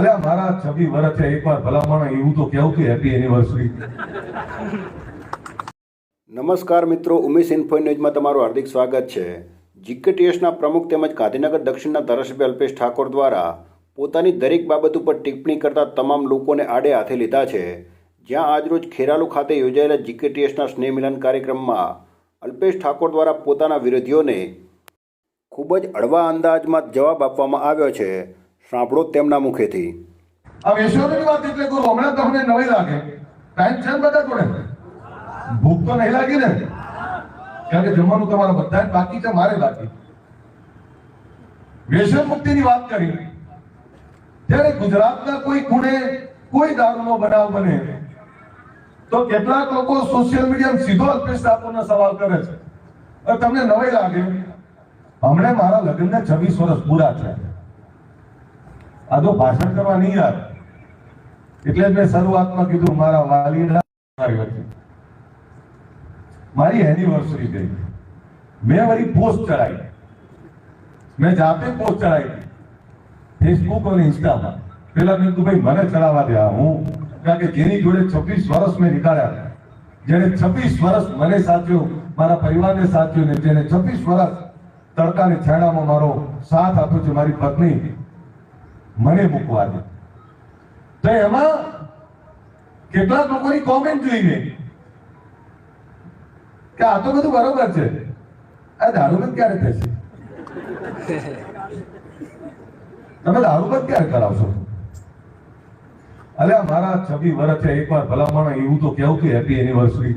અલ્યા, મારા છબી વર્ષ છે એકવાર ભલામણ, એવું તો કેવું કે હેપી એનિવર્સરી નમસ્કાર મિત્રો, ઉમેશ ઇન્ફો ન્યૂઝમાં તમારું હાર્દિક સ્વાગત છે. જીકેટીએસના પ્રમુખ તેમજ ગાંધીનગર દક્ષિણના ધારાસભ્ય અલ્પેશ ઠાકોર દ્વારા પોતાની દરેક બાબત ઉપર ટિપ્પણી કરતા તમામ લોકોને આડે હાથે લીધા છે. જ્યાં આજરોજ ખેરાલુ ખાતે યોજાયેલા જીકેટીએસના સ્નેહ મિલન કાર્યક્રમમાં અલ્પેશ ઠાકોર દ્વારા પોતાના વિરોધીઓને ખૂબ જ હળવા અંદાજમાં જવાબ આપવામાં આવ્યો છે. સાંભળો તેમના મુખેથી. આ વેશ્યોની વાત એટલે કરું હમણાં તમને નવી લાગે. ટાઈમ છે ને બધા જોડે? ભૂખ તો નહીં લાગી ને? કારણ કે જમવાનું તમારા બધા બાકી છે, મારે બાકી. વ્યસન મુક્તિની વાત કરી. ત્યારે ગુજરાતના કોઈ ખૂણે કોઈ દારૂનો બનાવ બને. તો કેટલાક લોકો સોશિયલ મીડિયા સીધો અલ્પેશ ઠાકોરનો સવાલ કરે છે. હવે તમને નવાઈ લાગે? હમણાં મારા લગ્નને છવ્વીસ વર્ષ પૂરા છે આ તો ભાષણ કરવા નહીં આવે. એટલે જ મેં શરૂઆતમાં કીધું, મારા વચ્ચે. મારી એનિવર્સરી ગઈ. મેં વળી પોસ્ટ ચડાવી. મેં જાતે પોસ્ટ ચડાવી ફેસબુક અને ઇન્સ્ટામાં પેલા મેં કીધું, ભાઈ, મને ચડાવવા દે હું. કારણ કે જેની જોડે છવ્વીસ વર્ષ મેં નીકાળ્યા જેને છવ્વીસ વર્ષ મને સાચ્યો મારા પરિવારને સાચ્યો ને જેને છવ્વીસ વર્ષ તડકાની છેડામાં મારો સાથ આપ્યો છે, મારી પત્ની. મને મૂકવા દે. તો એમાં કેટલાક લોકોની કોમેન્ટ જોઈને કે આ તો બધું બરોબર છે. આ દારૂબંધ ક્યારે થશે? તમે દારૂબંધ ક્યારે કરાવશો? અલ્યા, મારા છબી વર્ષ છે એકવાર ભલામણ એવું તો કેવું કે હેપી એનિવર્સરી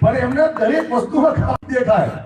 પણ એમને દરેક વસ્તુમાં ખાસ દેખાય.